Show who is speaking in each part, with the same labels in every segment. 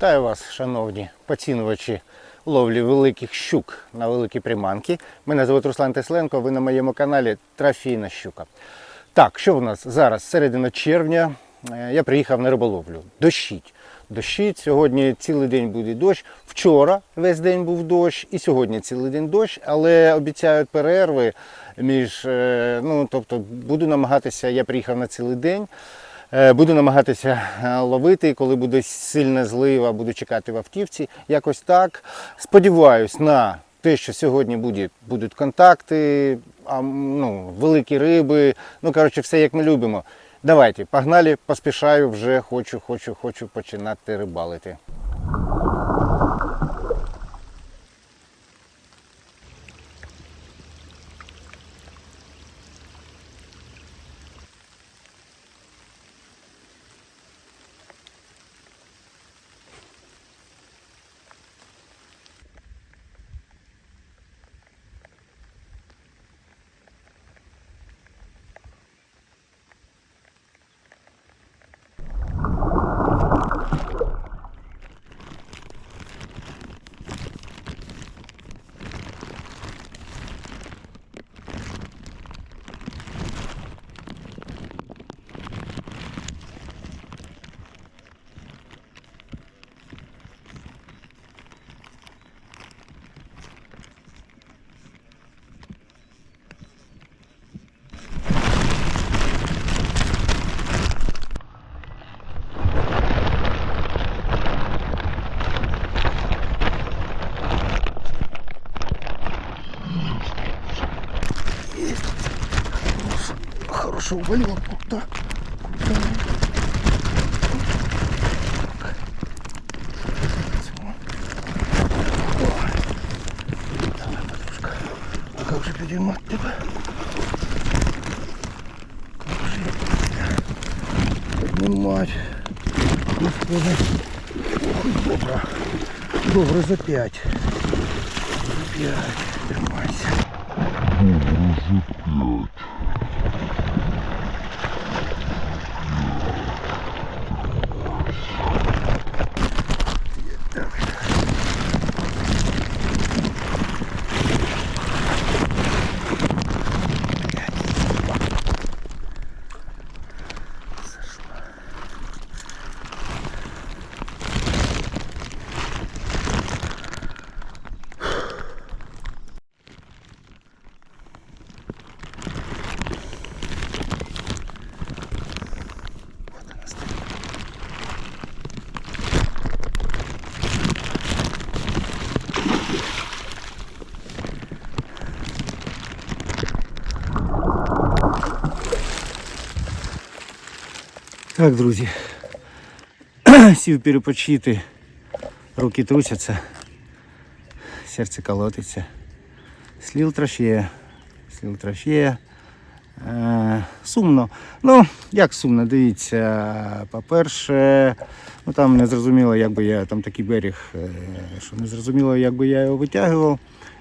Speaker 1: Вітаю вас, шановні поцінувачі ловлі великих щук на великі приманки. Мене звуть Руслан Тесленко, ви на моєму каналі Трофійна щука. Так, що в нас зараз? Середина червня. Е, Я приїхав на риболовлю. Дощить. Дощить. Сьогодні цілий день буде дощ. Вчора весь день був дощ, і сьогодні цілий день дощ, але обіцяють перерви між. е, Ну, тобто буду намагатися, я приїхав на цілий день. Е, Буду намагатися е, ловити, коли буде сильна злива, буду чекати в автівці. Якось так. Сподіваюсь на те, що сьогодні буде, будуть контакти, а, ну, великі риби. Ну, коротше, все як ми любимо. Давайте, погнали, поспішаю, вже хочу, хочу, хочу починати рибалити. Хорошо увалил. Куда? Куда? Давай, подружка. А как же поднимать тебя? Как же поднимать? Господи. Ой, добро. Добро за пять. За пять. Тримайся. Так, друзі. Сів перепочити. Руки трусяться, серце колотиться. Сліл трофея. Сліл трофея. Сумно. Ну, як сумно, дивіться. По-перше, ну там не зрозуміло, як би я там такий берег, е, що не зрозуміло, як би я його витягував.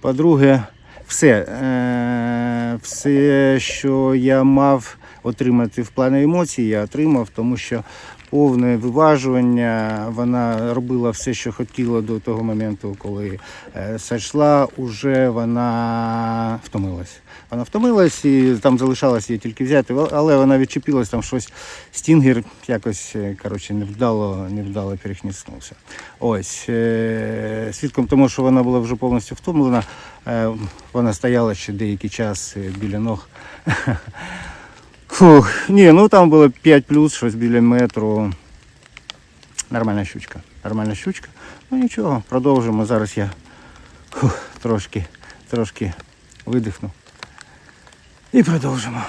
Speaker 1: По-друге, все, е, все, що я мав отримати в плані емоцій, я отримав, тому що повне виважування, вона робила все, що хотіла до того моменту, коли е, сойшла, уже вона втомилась. Вона втомилась і там залишалось її тільки взяти, але вона відчепилась там щось. Стінгер якось е, коротше, невдало, невдало перехніснувся. Ось е, свідком тому, що вона була вже повністю втомлена, е, вона стояла ще деякий час е, біля ног. Фух, ні, ну там було 5 плюс, щось біля метру. Нормальна щучка. Нормальна щучка. Ну нічого, продовжимо. Зараз я фух, трошки, трошки видихну. І продовжимо.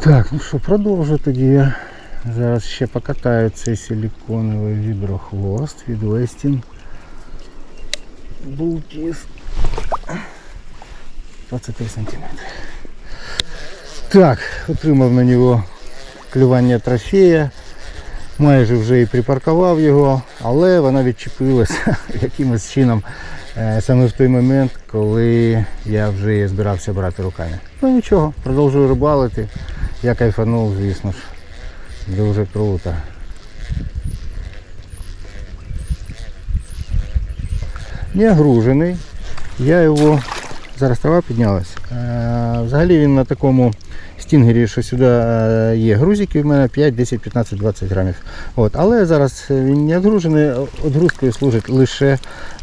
Speaker 1: Так, ну що, продовжу тоді я. Зараз ще покатаю цей силіконовий віброхвост від Westin. Бултіс. 23 сантиметри. Так, отримав на нього клювання трофея. Майже вже і припаркував його, але вона відчепилася якимось чином е, саме в той момент, коли я вже збирався брати руками. Ну нічого, продовжую рибалити. Я кайфанув, звісно ж. Дуже круто. Не огружений. Я його... Зараз трава піднялась. Е, взагалі він на такому стінгері, що сюди е, є грузики, в мене 5, 10, 15, 20 грамів. От. Але зараз він не огружений, одгрузкою служить лише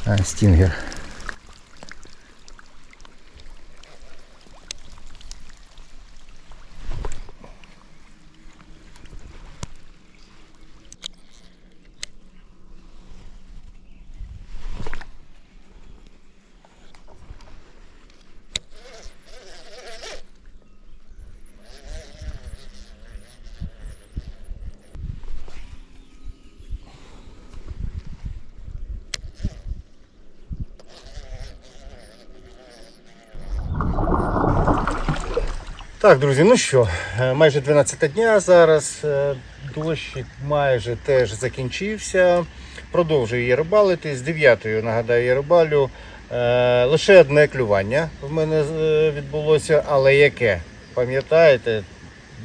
Speaker 1: е, стінгер. Так, друзі, ну що, е, майже 12 дня зараз. е, Дощик майже теж закінчився. Продовжую її рибалити. З 9 нагадаю, я рибалю. Е, Лише одне клювання в мене відбулося, але яке? Пам'ятаєте,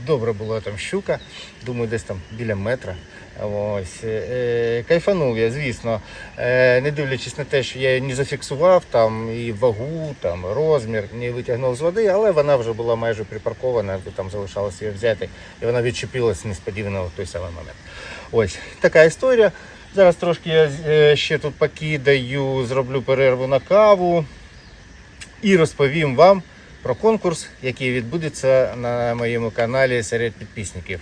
Speaker 1: добре була там щука, думаю, десь там біля метра. Ось. Е, Кайфанув я, звісно, Е, не дивлячись на те, що я її не зафіксував там і вагу, там розмір, не витягнув з води, але вона вже була майже припаркована, там залишалося її взяти, і вона відчепилася несподівано в той самий момент. Ось така історія. Зараз трошки я е, ще тут покидаю, зроблю перерву на каву і розповім вам про конкурс, який відбудеться на моєму каналі серед підписників.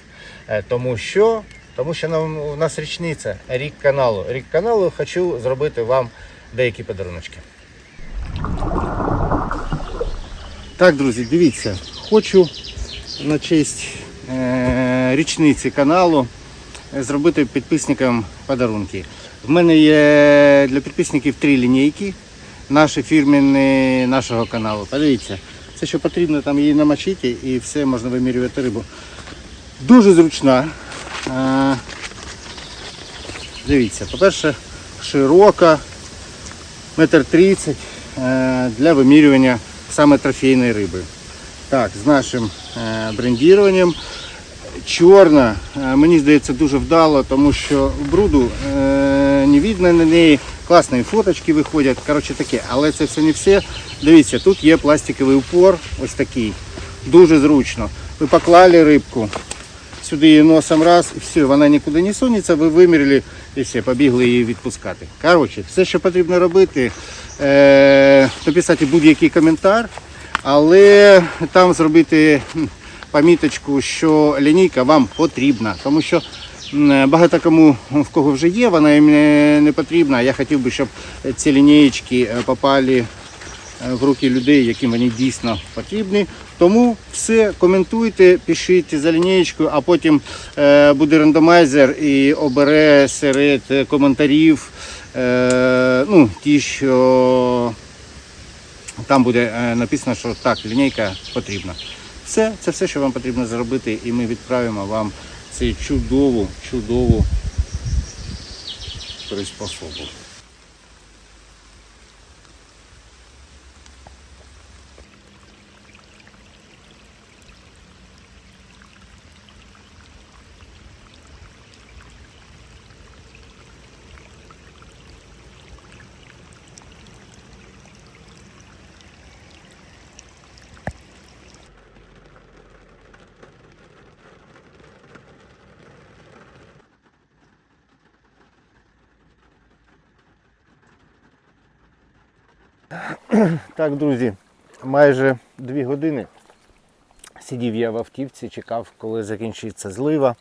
Speaker 1: Е, Тому що, тому що нам, у нас річниця, рік каналу. Рік каналу хочу зробити вам деякі подаруночки. Так, друзі, дивіться, хочу на честь е- річниці каналу е, зробити підписникам подарунки. В мене є для підписників три лінійки, наші фірмені нашого каналу. Подивіться, все, що потрібно, там її намочити і все можна вимірювати рибу. Дуже зручна. Е, Дивіться, по-перше, широка, метр тридцять е, для вимірювання саме трофейної риби. Так, з нашим е, брендіруванням. Чорна, мені здається, дуже вдало, тому що бруду не видно на неї. Класні фоточки виходять. Коротше таке, але це все не все. Дивіться, тут є пластиковий упор, ось такий. Дуже зручно. Ви поклали рибку, сюди її носом раз, і все, вона нікуди не сунеться, ви виміряли і все, побігли її відпускати. Коротше, все, що потрібно робити, е, написати будь-який коментар, але там зробити поміточку, що лінійка вам потрібна. Тому що багато кому в кого вже є, вона їм не, потрібна. Я хотів би, щоб ці лінійки е, попали в руки людей, яким вони дійсно потрібні. Тому все коментуйте, пишіть за лінієчкою, а потім е, буде рандомайзер і обере серед е, коментарів е, ну, ті, що там буде е, написано, що так, лінійка потрібна. Все, це все, що вам потрібно зробити, і ми відправимо вам цю чудову, чудову приспособу. Так, друзі, майже дві години сидів я в автівці, чекав, коли закінчиться злива.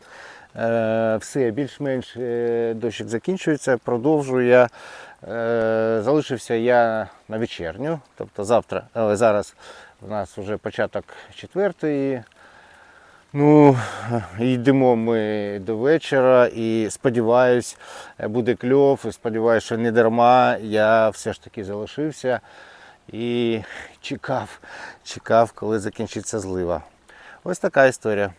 Speaker 1: Е, все, більш-менш е, дощик закінчується, продовжую я. Е, залишився я на вечерню, тобто завтра, але зараз у нас вже початок четвертої. Ну, йдемо ми до вечора і сподіваюсь, буде кльов. І сподіваюсь, що не дарма. Я все ж таки залишився і чекав, чекав, коли закінчиться злива. Ось така історія.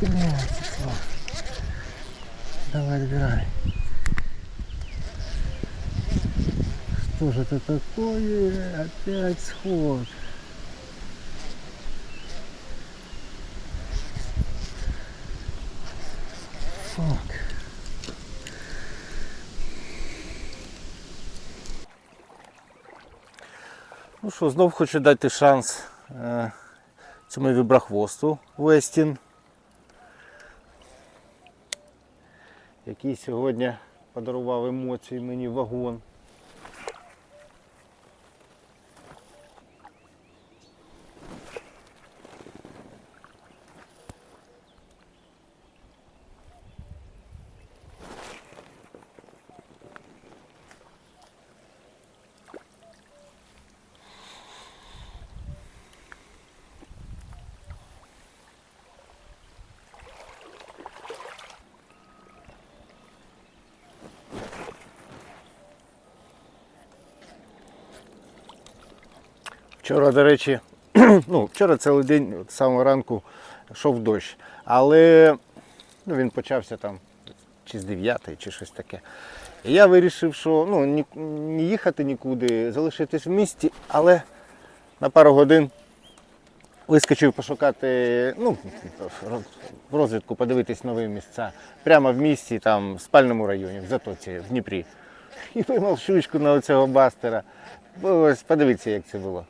Speaker 1: Продовжую. Давай, отбирай. Что же это такое? Опять сход. Фак. Ну що, знов хочу дати шанс е, цьому вібрахвосту Вестін, який сьогодні подарував емоції мені вагон. Вчора, до речі, ну, вчора цілий день з самого ранку йшов дощ. Але ну, він почався там чи з 9, чи щось таке. І я вирішив, що ну, ні, не їхати нікуди, залишитись в місті, але на пару годин вискочив пошукати, ну, в розвідку подивитись нові місця. Прямо в місті, там, в спальному районі, в Затоці, в Дніпрі. І поймав щучку на оцього бастера. Ось подивіться, як це було.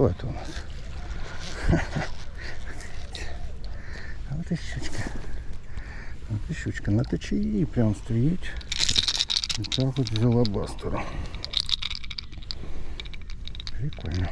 Speaker 1: Кто это у нас? А вот и щучка. Вот и щучка на течії прям стоїть. І так от взяла бастера. Прикольно.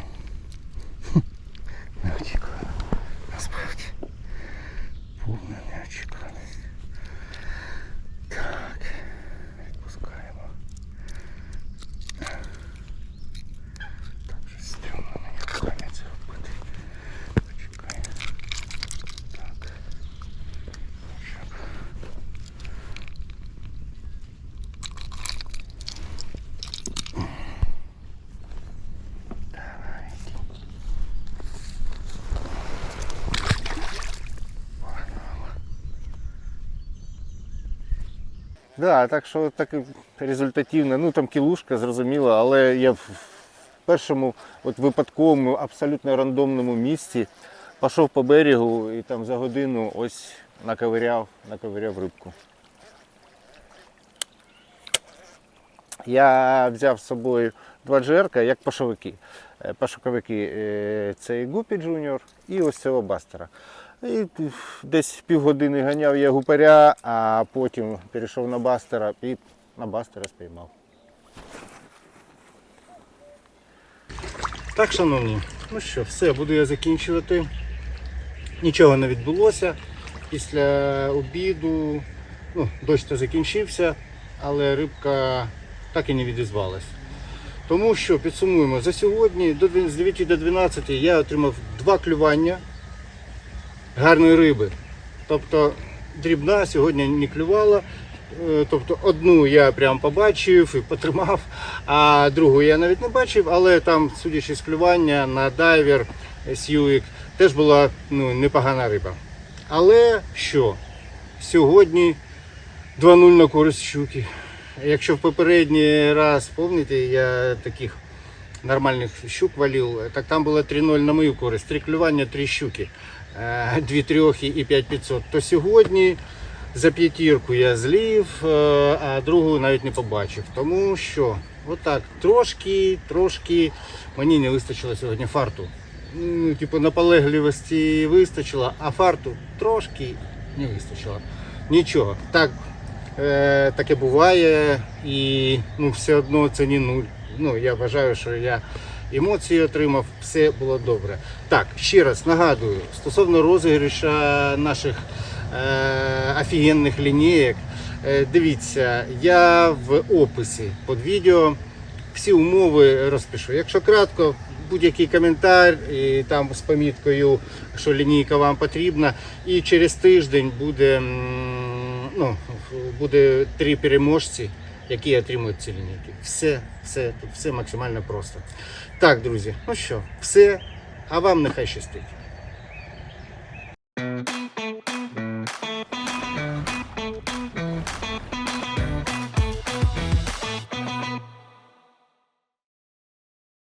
Speaker 1: Да, так що так результативно. Ну там кілушка, зрозуміло, але я в першому от випадковому, абсолютно рандомному місці пішов по берегу і там за годину ось наковиряв, наковиряв рибку. Я взяв з собою два джерка, як пашовики. Е, Пашуковики е, це і Гупі Джуніор і ось цього бастера. І десь півгодини ганяв я гупаря, а потім перейшов на бастера і на бастера спіймав. Так, шановні, ну що, все, буду я закінчувати. Нічого не відбулося. Після обіду, ну, дощ то закінчився, але рибка так і не відізвалась. Тому що підсумуємо, за сьогодні з 9 до 12 я отримав два клювання гарної риби. Тобто дрібна сьогодні не клювала. Е, Тобто одну я прям побачив і потримав, а другу я навіть не бачив, але там, судячи з клювання на дайвер Сьюік, теж була ну, непогана риба. Але що? Сьогодні 2-0 на користь щуки. Якщо в попередній раз, пам'ятаєте, я таких нормальних щук валив, так там було 3-0 на мою користь. Три клювання, три щуки. Е, Дві трьохи і 5500. То сьогодні за п'ятірку я злів, е, а другу навіть не побачив. Тому що отак трошки, трошки мені не вистачило сьогодні фарту. Ну, типу, наполегливості вистачило, а фарту трошки не вистачило. Нічого. Так, е, таке буває, і ну, все одно це не нуль. Ну, я вважаю, що я емоції отримав, все було добре. Так, ще раз нагадую, стосовно розіграша наших е, офігенних лінійок. Е, дивіться, я в описі під відео всі умови розпишу. Якщо кратко, будь-який коментар і там з поміткою, що лінійка вам потрібна. І через тиждень буде, ну, буде три переможці, які отримують ці лінійки. Все, все, тут все максимально просто. Так, друзі, ну що, все, а вам нехай щастить.